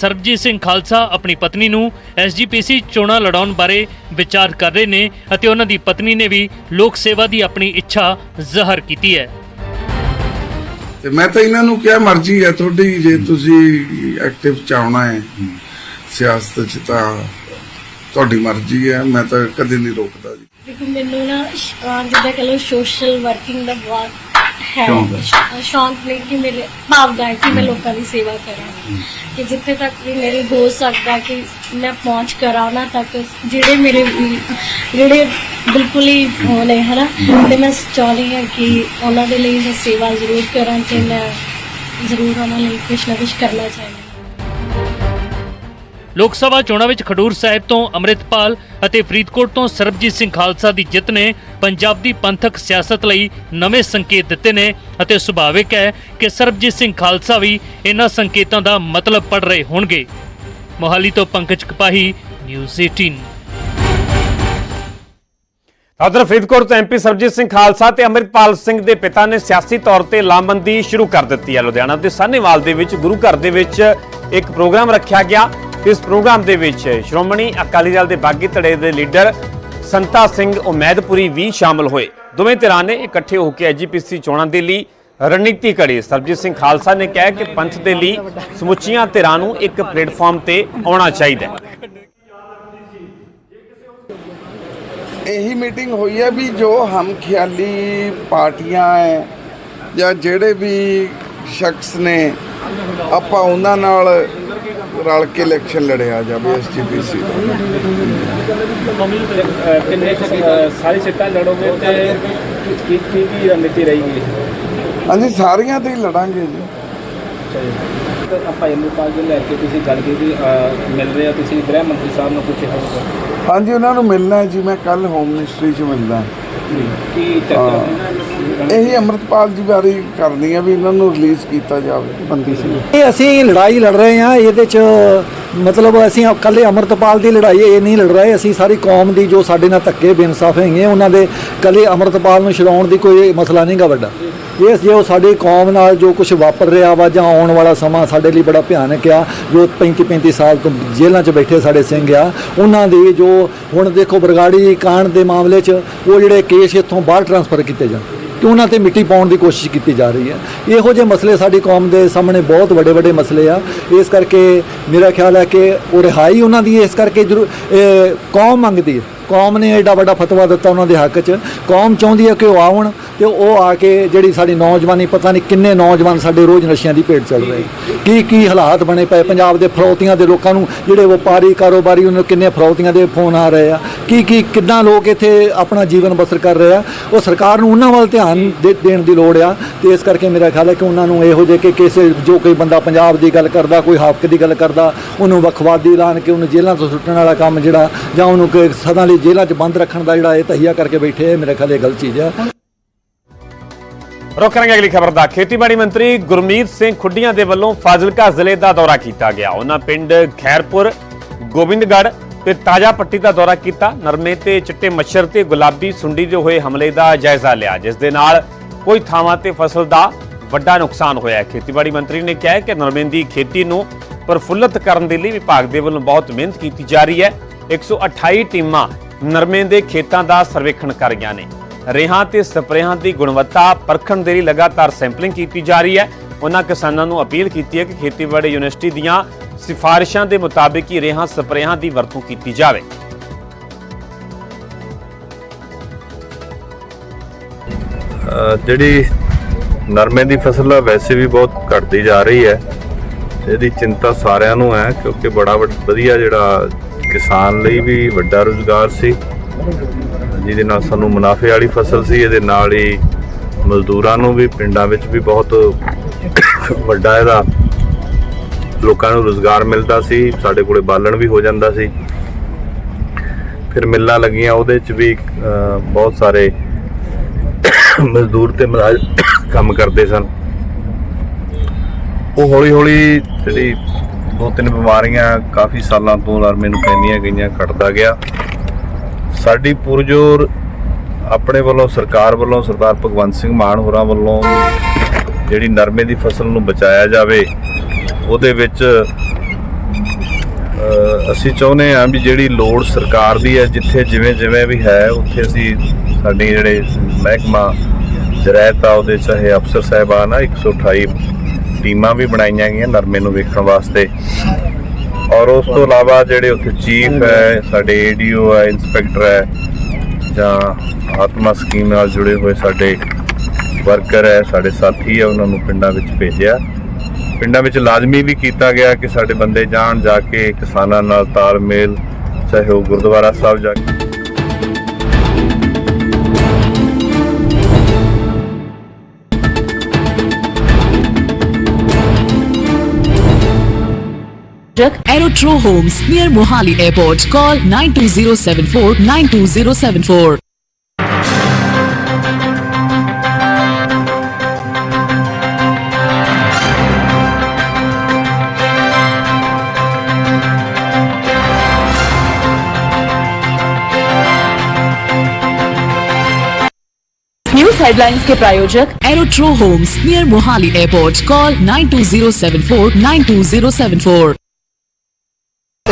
ਸਰਬਜੀਤ ਸਿੰਘ ਖਾਲਸਾ ਆਪਣੀ ਪਤਨੀ ਨੂੰ ਐਸਜੀਪੀਸੀ ਚੋਣਾਂ ਲੜਾਉਣ ਬਾਰੇ ਵਿਚਾਰ ਕਰ ਰਹੇ ਨੇ ਅਤੇ ਉਹਨਾਂ ਦੀ ਪਤਨੀ ਨੇ ਵੀ ਲੋਕ ਸੇਵਾ ਦੀ ਆਪਣੀ ਇੱਛਾ ਜ਼ਾਹਰ ਕੀਤੀ ਹੈ। ਤੇ ਮੈਂ ਤਾਂ ਇਹਨਾਂ ਨੂੰ ਕਿਹਾ ਮਰਜ਼ੀ ਹੈ ਤੁਹਾਡੀ ਜੇ ਤੁਸੀਂ ਐਕਟਿਵ ਚਾਹਣਾ ਹੈ ਸਿਆਸਤ ਚ ਤਾਂ ਤੁਹਾਡੀ ਮਰਜ਼ੀ ਹੈ ਮੈਂ ਤਾਂ ਕਦੇ ਨਹੀਂ ਰੋਕਦਾ ਜੀ। ਦੇਖੋ ਮੈਨੂੰ ਨਾ ਸ਼ਿਕਾਰ ਜਿੱਦਾਂ ਕਹ ਸੋਸ਼ਲ ਵਰਕਿੰਗ ਦਾ ਬਹੁਤ ਸ਼ੌਂਕ ਹੈ। ਸ਼- ਸ਼ੌਂਕ ਨਹੀਂ ਕਿ ਮੇਰੇ ਭਾਵਨਾ ਹੈ ਕਿ ਮੈਂ ਲੋਕਾਂ ਦੀ ਸੇਵਾ ਕਰਾਂ। ਕਿ ਜਿੱਥੇ ਤੱਕ ਵੀ ਮੇਰੇ ਹੋ ਸਕਦਾ ਕਿ ਮੈਂ ਪਹੁੰਚ ਕਰਾਂ ਉਹਨਾਂ ਤੱਕ ਜਿਹੜੇ ਮੇਰੇ ਵੀ- ਜਿਹੜੇ ਬਿਲਕੁਲ ਹੀ ਉਹ ਨੇ ਹਨਾ? ਤੇ ਮੈਂ ਚਾਹੁੰਦੀ ਹਾਂ ਕਿ ਉਹਨਾਂ ਦੇ ਲਈ ਮੈਂ ਸੇਵਾ ਜ਼ਰੂਰ ਕਰਾਂ ਤੇ ਮੈਂ ਜ਼ਰੂਰ ਉਹਨਾਂ ਲਈ ਕੁਛ ਨਾ ਕੁਛ ਕਰਨਾ ਚਾਹੁੰਦੀ। ਹਾਂ ਲੋਕ ਸਭਾ ਚੋਣਾਂ ਵਿੱਚ ਖਡੂਰ ਸਾਹਿਬ ਤੋਂ ਅੰਮ੍ਰਿਤਪਾਲ ਅਤੇ ਫਰੀਦਕੋਟ ਤੋਂ ਸਰਬਜੀਤ ਸਿੰਘ ਖਾਲਸਾ ਦੀ ਜਿੱਤ ਨੇ ਪੰਜਾਬ ਦੀ ਪੰਥਕ ਸਿਆਸਤ ਲਈ ਨਵੇਂ ਸੰਕੇਤ ਦਿੱਤੇ ਨੇ ਅਤੇ ਸੁਭਾਵਿਕ ਹੈ ਕਿ ਸਰਬਜੀਤ ਸਿੰਘ ਖਾਲਸਾ ਵੀ ਇਹਨਾਂ ਸੰਕੇਤਾਂ ਦਾ ਮਤਲਬ ਪੜ ਰਹੇ ਹੋਣਗੇ। ਮੋਹਾਲੀ ਤੋਂ ਪੰਕਜ ਕਪਾਹੀ, ਨਿਊਜ਼ 18 ਉਧਰ ਫਰੀਦਕੋਟ ਤੋਂ ਐਮਪੀ ਸਰਬਜੀਤ ਸਿੰਘ ਖਾਲਸਾ ਤੇ ਅੰਮ੍ਰਿਤਪਾਲ ਸਿੰਘ ਦੇ ਪਿਤਾ ਨੇ ਸਿਆਸੀ ਤੌਰ ਤੇ ਲਾਮਬੰਦੀ ਸ਼ੁਰੂ ਕਰ ਦਿੱਤੀ ਹੈ। ਲੁਧਿਆਣਾ ਦੇ ਸਾਹਨੇਵਾਲ ਦੇ ਵਿੱਚ, ਗੁਰੂ ਘਰ ਦੇ ਵਿੱਚ ਇੱਕ ਪ੍ਰੋਗਰਾਮ ਰੱਖਿਆ ਗਿਆ। ਇਸ ਪ੍ਰੋਗਰਾਮ ਦੇ ਵਿੱਚ ਸ਼੍ਰੋਮਣੀ ਅਕਾਲੀ ਦਲ ਦੇ ਬਾਗੀ ਧੜੇ ਦੇ ਲੀਡਰ ਸੰਤਾ ਸਿੰਘ ਉਮੈਦਪੁਰੀ ਵੀ ਸ਼ਾਮਲ ਹੋਏ। ਦੋਵੇਂ ਧਿਰਾਂ ਨੇ ਇਕੱਠੇ ਹੋ ਕੇ ਐਜੀਪੀਸੀ ਚੋਣਾਂ ਦੇ ਲਈ ਰਣਨੀਤੀ ਘੜੀ। ਸਰਬਜੀਤ ਸਿੰਘ ਖਾਲਸਾ ਨੇ ਕਿਹਾ ਕਿ ਪੰਥ ਦੇ ਲਈ ਸਮੁੱਚੀਆਂ ਧਿਰਾਂ ਨੂੰ ਇੱਕ ਪਲੇਟਫਾਰਮ ਤੇ ਆਉਣਾ ਚਾਹੀਦਾ ਹੈ। ਇਹੀ ਮੀਟਿੰਗ ਹੋਈ ਹੈ ਵੀ ਜੋ ਹਮ ਖਿਆਲੀ ਪਾਰਟੀਆਂ ਹੈ ਜਾਂ ਜਿਹੜੇ ਵੀ ਸ਼ਖਸ ਨੇ, ਆਪਾਂ ਉਹਨਾਂ ਨਾਲ ਰਲ ਕੇ ਇਲੈਕਸ਼ਨ ਲੜਿਆ ਜਾਵੇ ਐਸਜੀਪੀਸੀ ਕਿੰਨੇ ਸਾਰੀ ਸੀਟਾਂ ਲੜੋਗੇ ਤੇ ਕੀ ਕੀ ਕੀ ਰਣਨੀਤੀ ਰਹੇਗੀ? ਅਸੀਂ ਸਾਰੀਆਂ ਤੇ ਹੀ ਲੜਾਂਗੇ ਜੀ। ਆਪਾਂ ਅਮਰਪਾਲ ਜੀ ਲੈ ਕੇ ਤੁਸੀਂ ਗੱਲ ਕੀਤੀ ਅਹ, ਮਿਲ ਰਹੇ ਹੋ ਤੁਸੀਂ ਗ੍ਰਹਿ ਮੰਤਰੀ ਸਾਹਿਬ ਨੂੰ ਪੁੱਛਿਆ ਹੋਊਗਾ। ਹਾਂਜੀ ਉਹਨਾਂ ਨੂੰ ਮਿਲਣਾ ਹੈ ਜੀ ਮੈਂ ਕੱਲ ਹੋਮ ਮਿਨਿਸਟਰੀ 'ਚ ਮਿਲਦਾ। ਕੀ ਚਰਚਾ ਇਹੀ ਅੰਮ੍ਰਿਤਪਾਲ ਜੀ ਬਾਰੇ ਕਰਨੀ ਹੈ ਵੀ ਇਹਨਾਂ ਨੂੰ ਰਿਲੀਜ਼ ਕੀਤਾ ਜਾਵੇ। ਬੰਦੀ ਸਿੰਘ ਇਹ ਅਸੀਂ ਲੜਾਈ ਲੜ ਰਹੇ ਹਾਂ, ਇਹਦੇ ਚ ਮਤਲਬ ਅਸੀਂ ਇਕੱਲੇ ਅਮਰਤਪਾਲ ਦੀ ਲੜਾਈ ਇਹ ਨਹੀਂ ਲੜ ਰਹੇ, ਅਸੀਂ ਸਾਰੀ ਕੌਮ ਦੀ ਜੋ ਸਾਡੇ ਨਾਲ ਧੱਕੇ ਬੇਇਨਸਾਫ ਹੈਗੇ ਉਹਨਾਂ ਦੇ ਇਕੱਲੇ ਅਮਰਤਪਾਲ ਨੂੰ ਛਡਾਉਣ ਦੀ ਕੋਈ ਮਸਲਾ ਨਹੀਂਗਾ ਵੱਡਾ। ਇਹ ਜੋ ਸਾਡੀ ਕੌਮ ਨਾਲ ਜੋ ਕੁਝ ਵਾਪਰ ਰਿਹਾ ਵਾ ਜਾਂ ਆਉਣ ਵਾਲਾ ਸਮਾਂ ਸਾਡੇ ਲਈ ਬੜਾ ਭਿਆਨਕ ਆ, ਜੋ 35 35 ਸਾਲ ਤੋਂ ਜੇਲ੍ਹਾਂ 'ਚ ਬੈਠੇ ਸਾਡੇ ਸਿੰਘ ਆ, ਉਹਨਾਂ ਦੀ ਜੋ ਹੁਣ ਦੇਖੋ ਬਰਗਾੜੀ ਕਾਂਡ ਦੇ ਮਾਮਲੇ 'ਚ ਉਹ ਜਿਹੜੇ ਕੇਸ ਇੱਥੋਂ ਬਾਹਰ ਟਰਾਂਸਫਰ ਕੀਤੇ ਜਾਣ। ਕਿ ਉਹਨਾਂ ਤੇ ਮਿੱਟੀ ਪਾਉਣ ਦੀ ਕੋਸ਼ਿਸ਼ ਕੀਤੀ ਜਾ ਰਹੀ ਹੈ। ਇਹੋ ਜਿਹੇ ਮਸਲੇ ਸਾਡੀ ਕੌਮ ਦੇ ਸਾਹਮਣੇ ਬਹੁਤ ਵੱਡੇ ਵੱਡੇ ਮਸਲੇ ਆ। ਇਸ ਕਰਕੇ ਮੇਰਾ ਖਿਆਲ ਹੈ ਕਿ ਉਹ ਰਿਹਾਈ ਉਹਨਾਂ ਦੀ ਇਸ ਕਰਕੇ ਜ਼ਰੂਰ ਕੌਮ ਮੰਗਦੀ ਹੈ। ਕੌਮ ਨੇ ਐਡਾ ਵੱਡਾ ਫਤਵਾ ਦਿੱਤਾ ਉਹਨਾਂ ਦੇ ਹੱਕ 'ਚ। ਕੌਮ ਚਾਹੁੰਦੀ ਹੈ ਕਿ ਉਹ ਆਉਣ। ਤੇ ਉਹ ਆ ਕੇ ਜਿਹੜੀ ਸਾਡੀ ਨੌਜਵਾਨੀ, ਪਤਾ ਨਹੀਂ ਕਿੰਨੇ ਨੌਜਵਾਨ ਸਾਡੇ ਰੋਜ਼ ਨਸ਼ਿਆਂ ਦੀ ਭੇਟ ਚੜ ਰਹੇ। ਕੀ ਕੀ ਹਾਲਾਤ ਬਣੇ ਪਏ? ਪੰਜਾਬ ਦੇ ਫਰੌਤੀਆਂ ਦੇ ਲੋਕਾਂ ਨੂੰ ਜਿਹੜੇ ਵਪਾਰੀ, ਕਾਰੋਬਾਰੀ, ਉਹਨਾਂ ਨੂੰ ਕਿੰਨੇ ਫਰੋਤੀਆਂ ਦੇ ਫੋਨ ਆ ਰਹੇ ਆ। ਕੀ ਕੀ, ਕਿੱਦਾਂ ਲੋਕ ਇੱਥੇ ਆਪਣਾ ਜੀਵਨ ਬਸਰ ਕਰ ਰਹੇ ਆ? ਉਹ ਸਰਕਾਰ ਨੂੰ ਉਹਨਾਂ ਵੱਲ ਧਿਆਨ ਦੇ- ਦੇਣ ਦੀ ਲੋੜ ਆ। ਤੇ ਇਸ ਕਰਕੇ ਮੇਰਾ ਖਿਆਲ ਹੈ ਕਿ ਉਹਨਾਂ ਨੂੰ ਇਹੋ ਜਿਹੇ ਕਿ ਕਿਸੇ, ਜੋ ਕੋਈ ਬੰਦਾ ਪੰਜਾਬ ਦੀ ਗੱਲ ਕਰਦਾ, ਕੋਈ ਹੱਕ ਦੀ ਗੱਲ ਕਰਦਾ, ਉਹਨੂੰ ਵੱਖਵਾਦੀ ਐਲਾਨ ਕੇ ਉਹਨੂੰ ਜੇਲ੍ਹਾਂ ਤੋਂ ਸੁੱਟਣ ਵਾਲਾ ਕੰਮ ਜਿਹੜਾ ਜਾਂ ਉਹਨੂੰ ਕਿ ਸਦਾ ਲਈ ਜੇਲ੍ਹਾਂ 'ਚ ਬੰਦ ਰੱਖਣ ਦਾ ਜਿਹੜਾ ਇਹ ਤਹੀਆ ਕਰਕੇ ਬੈਠੇ ਇਹ ਮੇਰਾ ਖਿਆਲ ਇਹ ਗਲਤ ਚੀਜ਼ ਆ। ਰੁਕ ਕਰਾਂਗੇ ਅਗਲੀ ਖਬਰ ਦਾ। ਖੇਤੀਬਾੜੀ ਮੰਤਰੀ ਗੁਰਮੀਤ ਸਿੰਘ ਖੁੱਡੀਆਂ ਦੇ ਵੱਲੋਂ ਫਾਜ਼ਿਲਕਾ ਜ਼ਿਲ੍ਹੇ ਦਾ ਦੌਰਾ ਕੀਤਾ ਗਿਆ। ਉਹਨਾਂ ਪਿੰਡ ਖੈਰਪੁਰ, ਗੋਬਿੰਦਗੜ੍ਹ ਤੇ ਤਾਜਾ ਪੱਟੀ ਦਾ ਦੌਰਾ ਕੀਤਾ। ਨਰਮੇ ਤੇ ਚਿੱਟੇ ਮੱਛਰ ਤੇ ਗੁਲਾਬੀ ਸੁੰਡੀ ਦੇ ਹੋਏ ਹਮਲੇ ਦਾ ਜਾਇਜ਼ਾ ਲਿਆ। ਜਿਸ ਦੇ ਨਾਲ ਕੋਈ ਥਾਵਾਂ ਤੇ ਫਸਲ ਦਾ ਵੱਡਾ ਨੁਕਸਾਨ ਹੋਇਆ। ਹੈ ਖੇਤੀਬਾੜੀ ਮੰਤਰੀ ਨੇ ਕਿਹਾ ਕਿ ਨਰਮੇ ਦੀ ਖੇਤੀ ਨੂੰ ਪ੍ਰਫੁੱਲਤ ਕਰਨ ਦੇ ਲਈ ਵਿਭਾਗ ਦੇ ਵੱਲੋਂ ਬਹੁਤ ਮਿਹਨਤ ਕੀਤੀ ਜਾ ਰਹੀ ਹੈ। 128 ਟੀਮਾਂ ਨਰਮੇ ਦੇ ਖੇਤਾਂ ਦਾ ਸਰਵੇਖਣ ਕਰ ਰਹੀਆਂ ਨੇ। ਰੇਹਾਂ ਤੇ ਸਪਰੇਹਾਂ ਦੀ ਗੁਣਵੱਤਾ ਪਰਖਣ ਦੇ ਲਈ ਲਗਾਤਾਰ ਸੈਂਪਲਿੰਗ ਕੀਤੀ ਜਾ ਰਹੀ ਹੈ। ਉਹਨਾਂ ਕਿਸਾਨਾਂ ਨੂੰ ਅਪੀਲ ਕੀਤੀ ਹੈ ਕਿ ਖੇਤੀਬਾੜੀ ਯੂਨੀਵਰਸਿਟੀ ਦੀਆਂ ਸਿਫਾਰਿਸ਼ਾਂ ਦੇ ਮੁਤਾਬਿਕ ਹੀ ਰੇਹਾਂ ਸਪਰੇਹਾਂ ਦੀ ਵਰਤੋਂ ਕੀਤੀ ਜਾਵੇ। ਜਿਹੜੀ ਨਰਮੇ ਦੀ ਫਸਲ ਆ, ਵੈਸੇ ਵੀ ਬਹੁਤ ਘਟਦੀ ਜਾ ਰਹੀ ਹੈ। ਇਹਦੀ ਚਿੰਤਾ ਸਾਰਿਆਂ ਨੂੰ ਹੈ, ਕਿਉਂਕਿ ਬੜਾ ਵੱਡ- ਵਧੀਆ ਜਿਹੜਾ ਕਿਸਾਨ ਲਈ ਵੀ ਵੱਡਾ ਰੁਜ਼ਗਾਰ ਸੀ। ਜਿਹਦੇ ਨਾਲ ਸਾਨੂੰ ਮੁਨਾਫੇ ਵਾਲੀ ਫਸਲ ਸੀ, ਇਹਦੇ ਨਾਲ ਹੀ ਮਜ਼ਦੂਰਾਂ ਨੂੰ ਵੀ, ਪਿੰਡਾਂ ਵਿੱਚ ਵੀ ਬਹੁਤ ਵੱਡਾ ਇਹਦਾ ਲੋਕਾਂ ਨੂੰ ਰੁਜ਼ਗਾਰ ਮਿਲਦਾ ਸੀ, ਸਾਡੇ ਕੋਲੇ ਬਾਲਣ ਵੀ ਹੋ ਜਾਂਦਾ ਸੀ। ਫਿਰ ਮਿੱਲਾਂ ਲੱਗੀਆਂ, ਉਹਦੇ ਚ ਵੀ ਬਹੁਤ ਸਾਰੇ ਮਜ਼ਦੂਰ ਤੇ ਮਹਾਰਾਜ ਕੰਮ ਕਰਦੇ ਸਨ। ਉਹ ਹੌਲੀ ਹੌਲੀ ਜਿਹੜੀ ਦੋ ਤਿੰਨ ਬਿਮਾਰੀਆਂ ਕਾਫੀ ਸਾਲਾਂ ਤੋਂ ਨਰਮੇ ਨੂੰ ਪੈਂਦੀਆਂ ਗਈਆਂ, ਘਟਦਾ ਗਿਆ। ਸਾਡੀ ਪੁਰਜੋਰ ਆਪਣੇ ਵੱਲੋਂ, ਸਰਕਾਰ ਵੱਲੋਂ, ਸਰਦਾਰ ਭਗਵੰਤ ਸਿੰਘ ਮਾਨ ਹੋਰਾਂ ਵੱਲੋਂ ਜਿਹੜੀ ਨਰਮੇ ਦੀ ਫਸਲ ਨੂੰ ਬਚਾਇਆ ਜਾਵੇ, ਉਹਦੇ ਵਿੱਚ ਅਸੀਂ ਚਾਹੁੰਦੇ ਹਾਂ ਵੀ ਜਿਹੜੀ ਲੋੜ ਸਰਕਾਰ ਦੀ ਹੈ, ਜਿੱਥੇ ਜਿਵੇਂ ਜਿਵੇਂ ਵੀ ਹੈ, ਉੱਥੇ ਅਸੀਂ ਸਾਡੇ ਜਿਹੜੇ ਮਹਿਕਮਾ ਜਰਾਇਤ ਆ, ਉਹਦੇ ਚਾਹੇ ਅਫਸਰ ਸਾਹਿਬਾਨ ਆ 128 ਟੀਮਾਂ ਵੀ ਬਣਾਈਆਂ ਗਈਆਂ ਨਰਮੇ ਨੂੰ ਵੇਖਣ ਵਾਸਤੇ। ਔਰ ਉਸ ਤੋਂ ਇਲਾਵਾ ਜਿਹੜੇ ਉੱਥੇ ਚੀਫ ਹੈ, ਸਾਡੇ ਏਡੀਓ ਹੈ, ਇੰਸਪੈਕਟਰ ਹੈ, ਜਾਂ ਆਤਮਾ ਸਕੀਮ ਨਾਲ ਜੁੜੇ ਹੋਏ ਸਾਡੇ ਵਰਕਰ ਹੈ, ਸਾਡੇ ਸਾਥੀ ਹੈ, ਉਹਨਾਂ ਨੂੰ ਪਿੰਡਾਂ ਵਿੱਚ ਭੇਜਿਆ। ਪਿੰਡਾਂ ਵਿੱਚ ਲਾਜ਼ਮੀ ਵੀ ਕੀਤਾ ਗਿਆ ਕਿ ਸਾਡੇ ਬੰਦੇ ਜਾਣ, ਜਾ ਕੇ ਕਿਸਾਨਾਂ ਨਾਲ ਤਾਲਮੇਲ, ਚਾਹੇ ਉਹ ਗੁਰਦੁਆਰਾ ਸਾਹਿਬ ਜਾ ਕੇ Aerotro Homes near Mohali Airport. Call 92074 92074. News headlines के प्रायोजक Aerotro homes near Mohali airport call 92074 92074